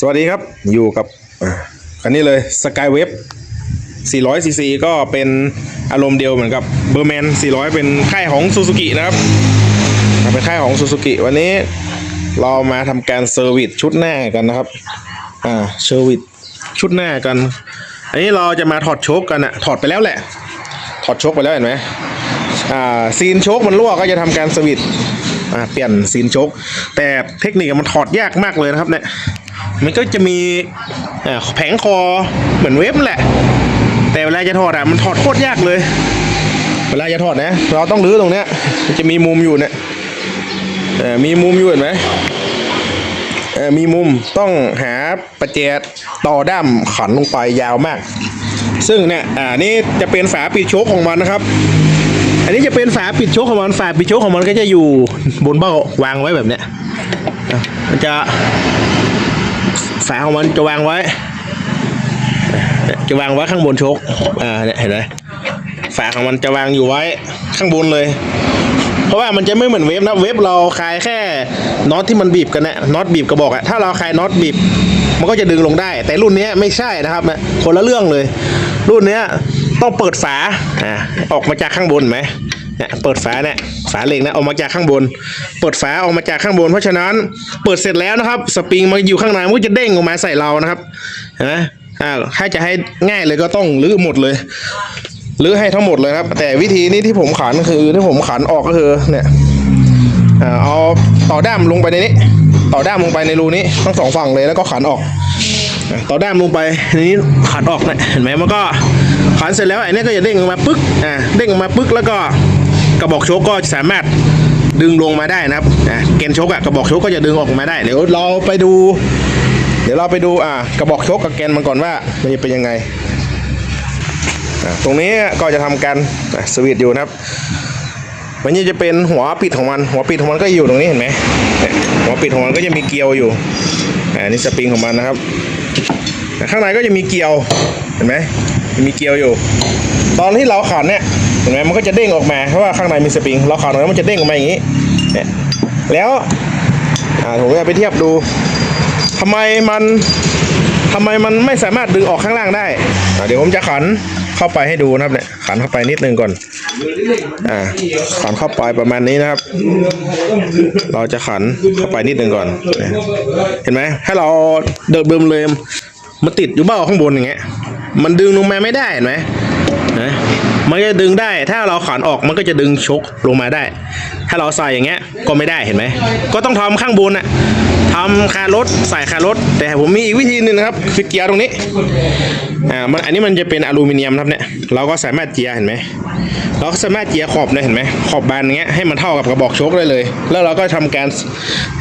สวัสดีครับอยู่กับคันนี้เลยสกายเวฟ400 cc ก็เป็นอารมณ์เดียวเหมือนกับเบอร์แมน 400 เป็นค่ายของซูซูกินะครับ เป็นค่ายของซูซูกิวันนี้เรามาทำการเซอร์วิสชุดหน้ากันนะครับอ่าเซอร์วิสชุดหน้ากัน อันนี้เราจะมาถอดโชคกันอะถอดไปแล้วแหละ ถอดโชคไปแล้วเห็นไหมอ่าซีนโชคมันรั่วก็จะทำการสวิตช์อ่าเปลี่ยนซีนโชคแต่เทคนิคอะมันถอดยากมากเลยนะครับเนี่ย มันก็จะมีแผงคอเหมือนเวฟนั่นแหละ แต่เวลาจะถอดอะมันถอดโคตรยากเลย เวลาจะถอดนะ เราต้องรื้อตรงเนี้ยมันจะมีมุมอยู่เนี่ยมีมุมอยู่เห็นไหมมีมุมต้องหาประแจต่อด้ามขันลงไปยาวมาก ซึ่งเนี่ยอ่านี่จะเป็นฝาปิดโชคของมันนะครับ อันนี้จะเป็นฝาปิดโชคของมันฝาปิดโชคของมันก็จะอยู่บนเบ้าวางไว้แบบเนี้ยมันจะ ฝาของมันจะวางไว้ จะวางไว้ข้างบนชคอ่าเนี่ยเห็นไหมฝาของมันจะวางอยู่ไว้ข้างบนเลย เพราะว่ามันจะไม่เหมือนเวฟนะเวฟเราคลายแค่น็อตที่มันบีบกันนะน็อตบีบกระบอกอะถ้าเราคลายน็อตบีบมันก็จะดึงลงได้ แต่รุ่นนี้ไม่ใช่นะครับนะคนละเรื่องเลย รุ่นนี้ต้องเปิดฝาอ่าออกมาจากข้างบนไหม เนี่ยเปิดฝาเนี่ยฝาเหล็กนะออกมาจากข้างบน เปิดฝาออกมาจากข้างบน เพราะฉะนั้นเปิดเสร็จแล้วนะครับ สปริงมันอยู่ข้างในมันก็จะเด้งออกมาใส่เรานะครับเห็นไหมอ่าถ้าจะให้ง่ายเลยก็ต้องรื้อหมดเลยรื้อให้ทั้งหมดเลยครับ แต่วิธีนี้ที่ผมขันคือที่ผมขันออกก็คือเนี่ยอ่าเอาต่อด้ามลงไปในนี้ ต่อด้ามลงไปในรูนี้ทั้งสองฝั่งเลยแล้วก็ขันออก ต่อด้ามลงไปในนี้ขันออกเนี่ยเห็นไหมมันก็ขันเสร็จแล้วไอ้นี่ก็จะเด้งออกมาปึ๊กอ่าเด้งออกมาปึ๊กแล้วก็ กระบอกโชกก็สามารถดึงลงมาได้นะครับอ่าเกณฑ์โชกอะกระบอกโชกก็จะดึงออกมาได้ เดี๋ยวเราไปดู เดี๋ยวเราไปดูอ่ากระบอกโชกกับแกนมันก่อนว่ามันจะเป็นยังไง ตรงนี้ก็จะทำการสวิตช์อยู่นะครับ มันนี่จะเป็นหัวปิดของมัน หัวปิดของมันก็อยู่ตรงนี้เห็นไหมหัวปิดของมันก็จะมีเกลียวอยู่อ่านี่สปริงของมันนะครับ ข้างในก็จะมีเกลียวเห็นไหมมีเกลียวอยู่ ตอนที่เราขันเนี่ย ห็นไหมมันก็จะเด้งออกมาเพราะว่าข้างในมีสปริงเราขันแล้วมันจะเด้งออกมาอย่างนี้เนี่ยแล้วอ่าผมจะไปเทียบดูทำไมมันทำไมมันไม่สามารถดึงออกข้างล่างได้เดี๋ยวผมจะขันเข้าไปให้ดูนะครับเนี่ยขันเข้าไปนิดนึงก่อนอ่าขันเข้าไปประมาณนี้นะครับ เราจะขันเข้าไปนิดนึงก่อน เห็นไหมถ้าเราเดิมเดิมเลยมันติดอยู่เบ้าข้างบนอย่างเงี้ยมันดึงลงมาไม่ได้เห็นไหมนะ มันจะดึงได้ ถ้าเราขันออกมันก็จะดึงชกลงมาได้ ถ้าเราใส่อย่างเงี้ยก็ไม่ได้เห็นไหม ก็ต้องทำข้างบนน่ะทำคารถใส่คารถ แต่ผมมีอีกวิธีหนึ่งนะครับคือเกียร์ตรงนี้อ่ามันอันนี้มันจะเป็นอลูมิเนียมครับเนี่ยเราก็สามารถเจียร์เห็นไหมเราก็สามารถเจียร์ขอบเนี่ยเห็นไหมขอบบานอย่างเงี้ยให้มันเท่ากับกระบอกโชคได้เลย แล้วเราก็ทำการ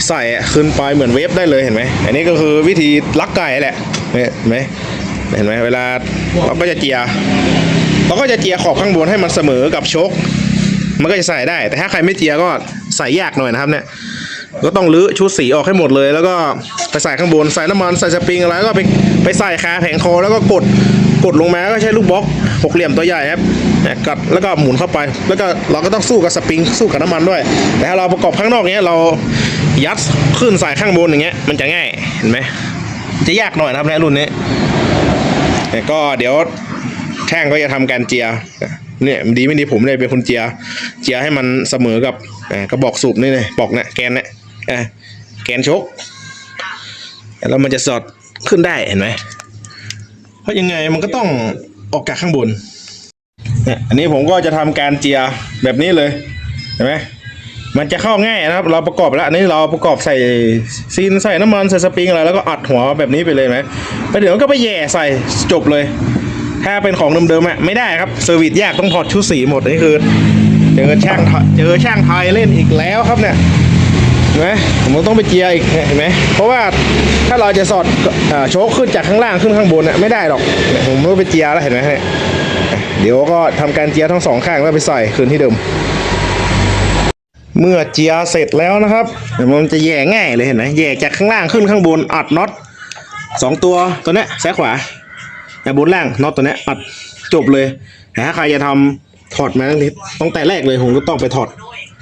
ใส่ขึ้นไปเหมือนเวฟได้เลยเห็นไหมอันนี้ก็คือวิธีลักไก่แหละเห็นไหมเห็นไหมเวลาเราก็จะเจียร์ เราก็จะเจียขอบข้างบนให้มันเสมอกับชคมันก็จะใส่ได้ แต่ถ้าใครไม่เจียก็ใส่ยากหน่อยนะครับเนี่ยก็ต้องรื้อชุดสีออกให้หมดเลย แล้วก็ไปใส่ข้างบนใส่น้ำมันใส่สปริงอะไรแล้วก็ไปไปใส่คาแผงคอแล้วก็กดกดลงมาก็ใช้ลูกบล็อกหกเหลี่ยมตัวใหญ่ครับเนี่ยกัดแล้วก็หมุนเข้าไป แล้วก็เราก็ต้องสู้กับสปริงสู้กับน้ำมันด้วย แต่ถ้าเราประกอบข้างนอกเนี้ยเรายัดขึ้นใส่ข้างบนอย่างเงี้ยมันจะง่ายเห็นไหมจะยากหน่อยนะครับในรุ่นนี้แต่ก็เดี๋ยว ช่งก็จะทำการเจียเนี่ยดีไม่ดีผมเลยเป็นคนเจีย เจียให้มันเสมอกับกระบอกสูบนี่เลยบอกเนี่ยแกนเนี่ยแกนชก แล้วมันจะสอดขึ้นได้เห็นไหมเพราะยังไงมันก็ต้องออกจากข้างบนเนี่ยอันนี้ผมก็จะทำการเจียแบบนี้เลยเห็นไหมมันจะเข้าง่ายนะครับ เราประกอบแล้วอันนี้เราประกอบใส่ซีนใส่น้ำมันใส่สปริงอะไรแล้วก็อัดหัวแบบนี้ไปเลยไหมไปเดี๋ยวก็ไปแย่ใส่จบเลย ถ้าเป็นของเดิมๆอะไม่ได้ครับเซอร์วิสยากต้องถอดชุดสีหมดนี่คือเจอช่างไทยเจอช่างไทยเล่นอีกแล้วครับเนี่ยเห็นไหมผมต้องไปเจียอีกเห็นไหมเพราะว่าถ้าเราจะสอดโชคขึ้นจากข้างล่างขึ้นข้างบนอะไม่ได้หรอกผมต้องไปเจียแล้วเห็นไหมเนี่ยเดี๋ยวก็ทำการเจียทั้งสองข้างแล้วไปใส่คืนที่เดิม เมื่อเจียเสร็จแล้วนะครับเดี๋ยวมันจะแย่ง่ายเลยเห็นไหมแย่จากข้างล่างขึ้นข้างบนอัดน็อตสองตัวตัวเนี้ยซ้ายขวา แต่บนล่างน็อตตัวนี้อัดจบเลยแต่ถ้าใครจะทำถอดมาตั้งแต่ตั้งแต่แรกเลยผมก็ต้องไปถอด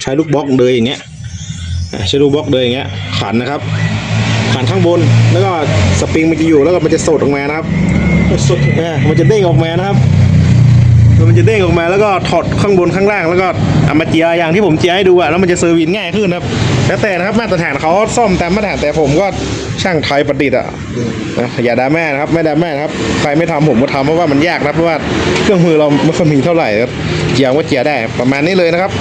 ใช้ลูกบล็อกเลยอย่างเงี้ยใช้ลูกบล็อกเลยอย่างเงี้ยขันนะครับขันข้างบนแล้วก็สปริงมันจะอยู่แล้วก็มันจะสดออกมานะครับสดมันจะเด้งออกมานะครับ มันจะเด้งออกมาแล้วก็ถอดข้างบนข้างล่างแล้วก็เอามาเจียอย่างที่ผมเจียให้ดูอะแล้วมันจะเซอร์วิสง่ายขึ้นครับแล้วแต่นะครับมาตรฐานเขาซ่อมตามมาตรฐานแต่ผมก็ช่างไทยประดิษฐ์อะนะอย่าด่าแม่นะครับไม่ด่าแม่นะครับใครไม่ทำผมก็ทำเพราะว่ามันยากนะเพราะว่าเครื่องมือเราไม่ค่อยมีเท่าไหร่ครับเจียก็เจียได้ประมาณนี้เลยนะครับ